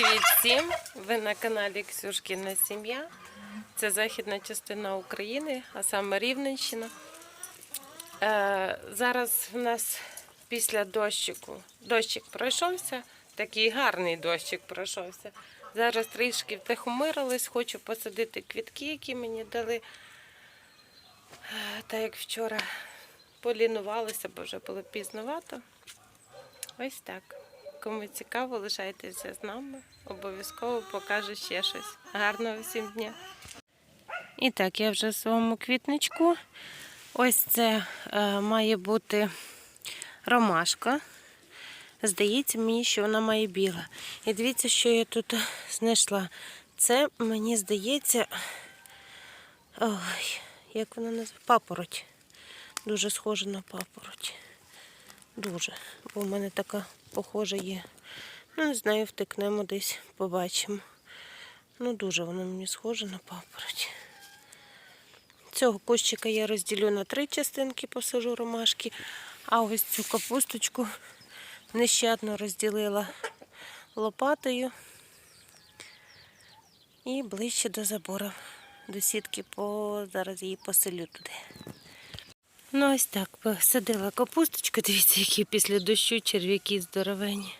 Привіт всім! Ви на каналі Ксюшкіна Сім'я. Це західна частина України, а саме Рівненщина. Е, зараз в нас після дощику. Дощик пройшовся, такий гарний дощик пройшовся. Зараз трішки втихомирились, хочу посадити квітки, які мені дали. Е, Та як вчора полінувалися, бо вже було пізновато. Ось так. Кому цікаво, лишайтеся з нами. Обов'язково покажу ще щось. Гарного всім дня. І так, я вже в своєму квітничку. Ось це е, має бути ромашка. Здається мені, що вона має біла. І дивіться, що я тут знайшла. Це, мені здається, ой, як вона називається? Папороть. Дуже схожа на папороть. Дуже. Бо в мене така похожа є. Ну, не знаю, втикнемо десь, побачимо. Ну, дуже воно мені схоже на папороть. Цього кущика я розділю на три частинки, посажу ромашки, а ось цю капусточку нещадно розділила лопатою і ближче до забору, до сітки, по... зараз її поселю туди. Ну, ось так посадила капусточку. Дивіться, які після дощу черв'яки здоровені.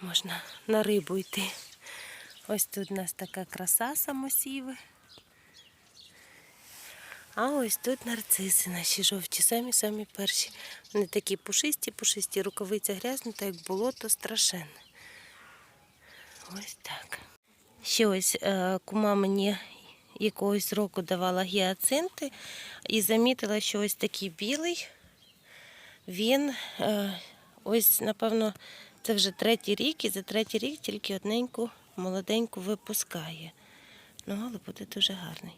Можна на рибу йти. Ось тут у нас така краса самосіви. А ось тут нарциси наші жовті, самі-самі перші. Вони такі пушисті, пушисті, рукавиця грязна, так як болото страшенне. Ось так. Ще ось е, кума мені якогось року давала гіацинти і замітила, що ось такий білий, він е, ось, напевно, це вже третій рік, і за третій рік тільки одненьку молоденьку випускає. Ну, але буде дуже гарний.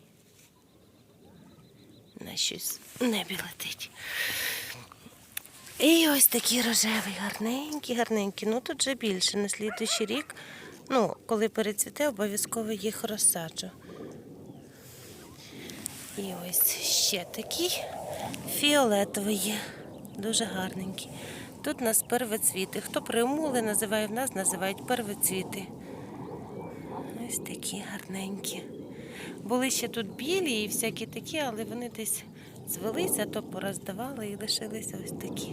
На щось небі летить. І ось такий рожевий, гарненький, гарненький. Ну тут вже більше. На слідуючий рік, ну, коли перецвіте, обов'язково їх розсаджу. І ось ще такий фіолетовий є. Дуже гарненький. Тут у нас первоцвіти. Хто примули називає в нас, називають первоцвіти. Ось такі гарненькі. Були ще тут білі і всякі такі, але вони десь звелися, то пороздавали і лишилися ось такі.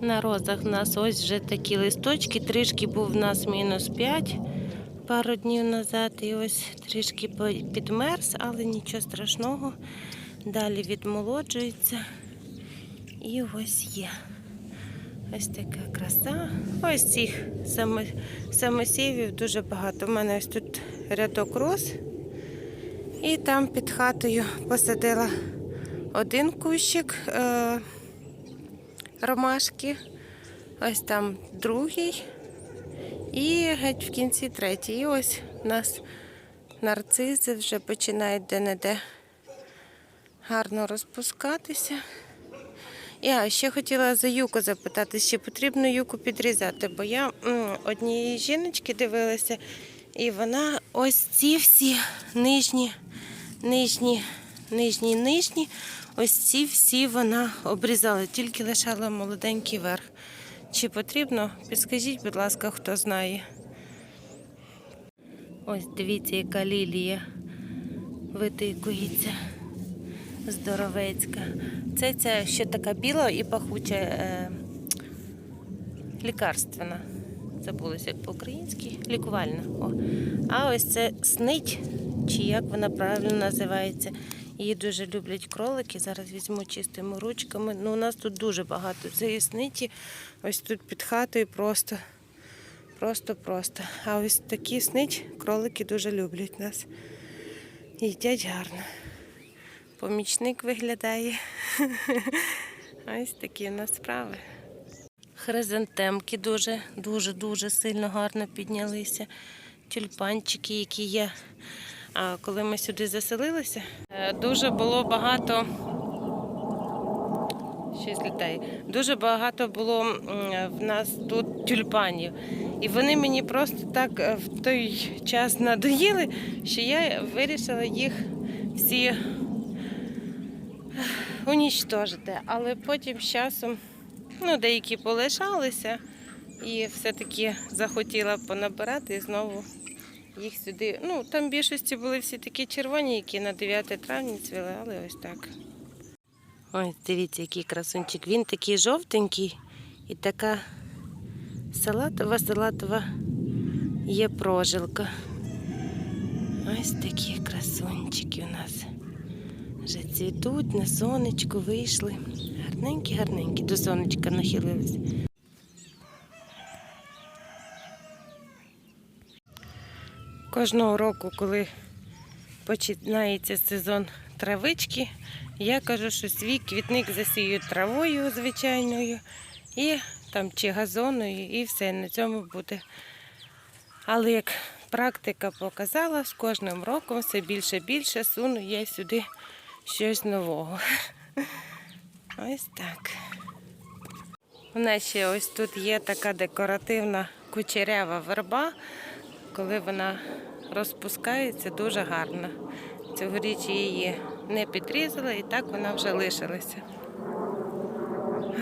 На розах в нас ось вже такі листочки. Трішки був в нас мінус 5 пару днів назад. І ось трішки підмерз, але нічого страшного. Далі відмолоджується. І ось є. Ось така краса. Ось цих самосівів дуже багато. У мене ось тут рядок роз. І там під хатою посадила один кущик е- ромашки. Ось там другий. І геть в кінці третій. І ось у нас нарцизи вже починають де-не-де гарно розпускатися. Я ще хотіла за юку запитати, чи потрібно юку підрізати, бо я однієї жіночки дивилася, і вона ось ці всі нижні, нижні, нижні, нижні, ось ці всі вона обрізала, тільки лишала молоденький верх. Чи потрібно? Підскажіть, будь ласка, хто знає. Ось дивіться, яка лілія витикується. Здоровецька. Це ця ще така біла і пахуча е, лікарственна. Забулося як по-українськи. Лікувальна. О. А ось це снить, чи як вона правильно називається. Її дуже люблять кролики. Зараз візьму чистими ручками. Ну, у нас тут дуже багато цієї сниті. Ось тут під хатою просто, просто, просто. А ось такі снить кролики дуже люблять нас. Їдять гарно помічник виглядає. Ось такі у нас справи. Хризантемки дуже, дуже, дуже сильно гарно піднялися. Тюльпанчики, які є. А коли ми сюди заселилися, дуже було багато. Щось літає. Дуже багато було в нас тут тюльпанів. І вони мені просто так е, в той час надоїли, що я вирішила їх всі унічтожити. Але потім з часом ну, деякі полишалися, І все-таки захотіла понабирати і знову їх сюди. Ну, там більшості були всі такі червоні, які на 9 травня цвіли, але ось так. Ось дивіться, який красунчик. Він такий жовтенький і така салатова, салатова є прожилка. Ось такі красунчики у нас. Вже цвітуть, на сонечку вийшли. Гарненькі, гарненькі, до сонечка нахилились. Кожного року, коли починається сезон травички, я кажу, що свій квітник засію травою звичайною і там чи газоною, і все на цьому буде. Але як практика показала, з кожним роком все більше і більше суну я сюди щось нового. Ось так. У нас ще ось тут є така декоративна кучерява верба, коли вона розпускається, дуже гарна. Цьогоріч її не підрізала і так вона вже лишилася.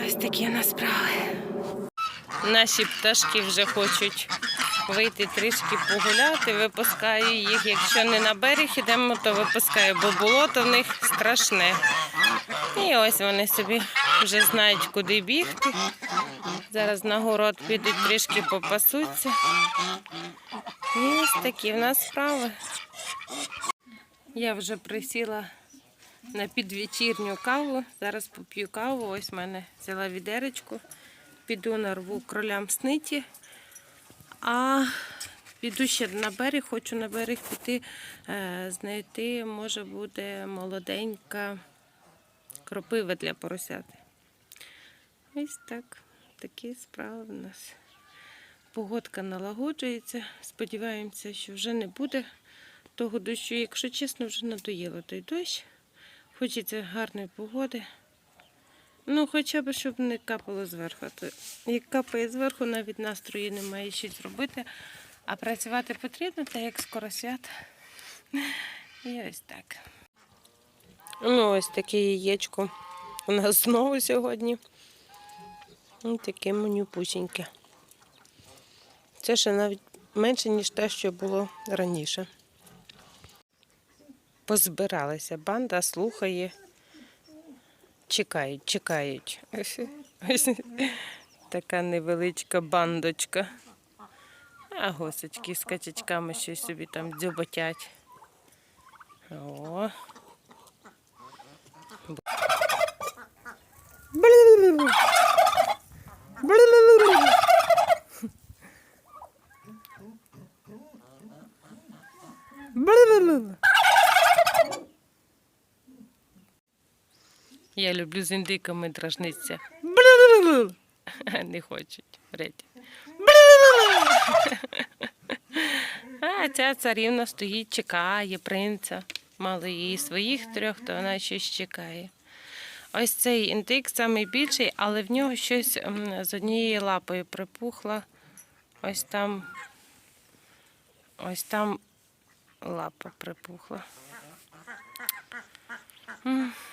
Ось такі у нас справи. Наші пташки вже хочуть вийти трішки погуляти, випускаю їх. Якщо не на берег ідемо, то випускаю, бо болото в них страшне. І ось вони собі вже знають, куди бігти. Зараз на город підуть трішки попасуться. Ось такі в нас справи. Я вже присіла на підвечірню каву. Зараз поп'ю каву. Ось в мене взяла відеречку. Піду нарву кролям сниті. А піду ще на берег, хочу на берег піти, е, знайти, може буде молоденька кропива для поросяти. Ось так. Такі справи в нас. Погодка налагоджується. Сподіваємося, що вже не буде того дощу. Якщо чесно, вже надоїло той дощ. Хочеться гарної погоди. Ну, хоча б, щоб не капало зверху. То як капає зверху, навіть настрою немає щось робити. А працювати потрібно, так як скоро свят. І ось так. Ну, ось таке яєчко у нас знову сьогодні. Ось таке манюпусіньке. Це ще навіть менше, ніж те, що було раніше. Позбиралася банда, слухає. Чекають, чекають. Ось, така невеличка бандочка. А госочки з качачками щось собі там дзьоботять. О. Блю-блю-блю. Блю-блю-блю. Я люблю з індиками. Блю-блю-блю. Не хочуть. А ця царівна стоїть, чекає принца. Мало її своїх трьох, то вона щось чекає. Ось цей індик найбільший, але в нього щось з однією лапою припухло. Ось там, ось там лапа припухла.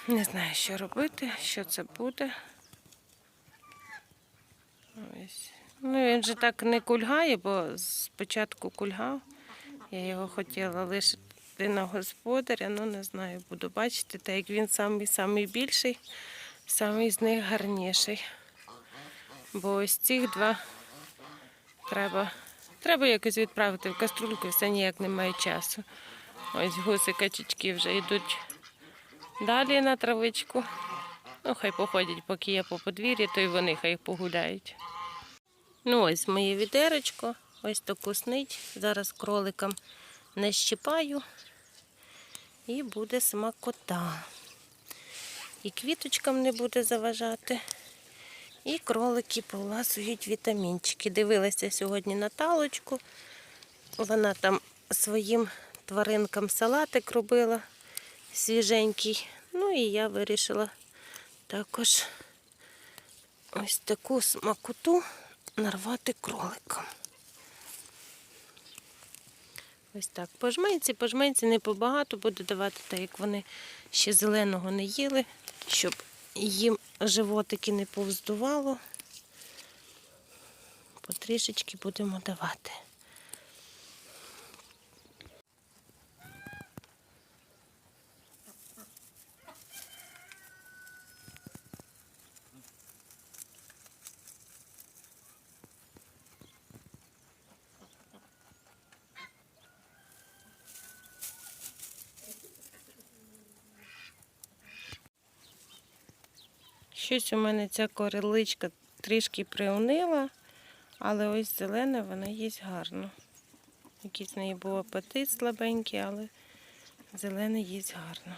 Не знаю, що робити, що це буде. Ось. Ну, він же так не кульгає, бо спочатку кульгав. Я його хотіла лишити на господаря, ну не знаю, буду бачити, так як він самий самий більший, самий з них гарніший. Бо ось цих два треба, треба якось відправити в каструльку, все ніяк немає часу. Ось гуси качечки вже йдуть далі на травичку. Ну, хай походять, поки я по подвір'ї, то й вони хай погуляють. Ну, ось моє відеречко, ось таку снить. Зараз кроликам не щипаю і буде смакота. І квіточкам не буде заважати. І кролики поласують вітамінчики. Дивилася сьогодні на талочку. Вона там своїм тваринкам салатик робила свіженький. Ну і я вирішила також ось таку смакоту нарвати кроликом. Ось так. Пожменці, пожменці не побагато, буду давати, так як вони ще зеленого не їли, щоб їм животики не повздувало. Потрішечки будемо давати. Щось у мене ця кореличка трішки приунила, але ось зелена вона їсть гарно. Якийсь в неї був апетит слабенький, але зелене їсть гарно.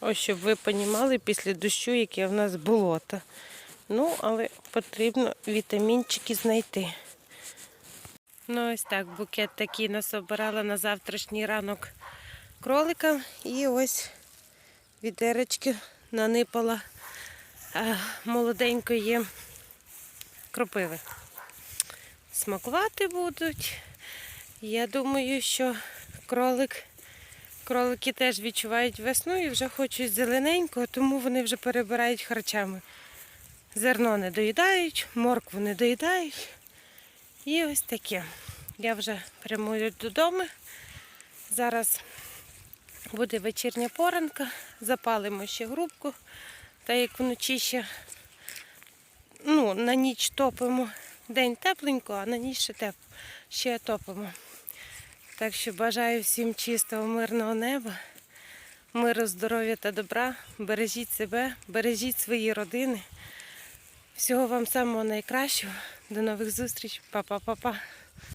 Ось щоб ви понімали після дощу, яке в нас болото. Ну, але потрібно вітамінчики знайти. Ну, ось так, букет такий насобирала на завтрашній ранок кролика. І ось відеречки нанипала молоденької кропиви. Смакувати будуть. Я думаю, що кролик, кролики теж відчувають весну і вже хочуть зелененького, тому вони вже перебирають харчами. Зерно не доїдають, моркву не доїдають. І ось таке. Я вже прямую додому. Зараз буде вечірня поранка, запалимо ще грубку, та як вночі ще ну, на ніч топимо. День тепленько, а на ніч ще, теп... ще топимо. Так що бажаю всім чистого, мирного неба, миру, здоров'я та добра. Бережіть себе, бережіть свої родини. Всього вам самого найкращого. До нових зустріч. Па-па-па-па.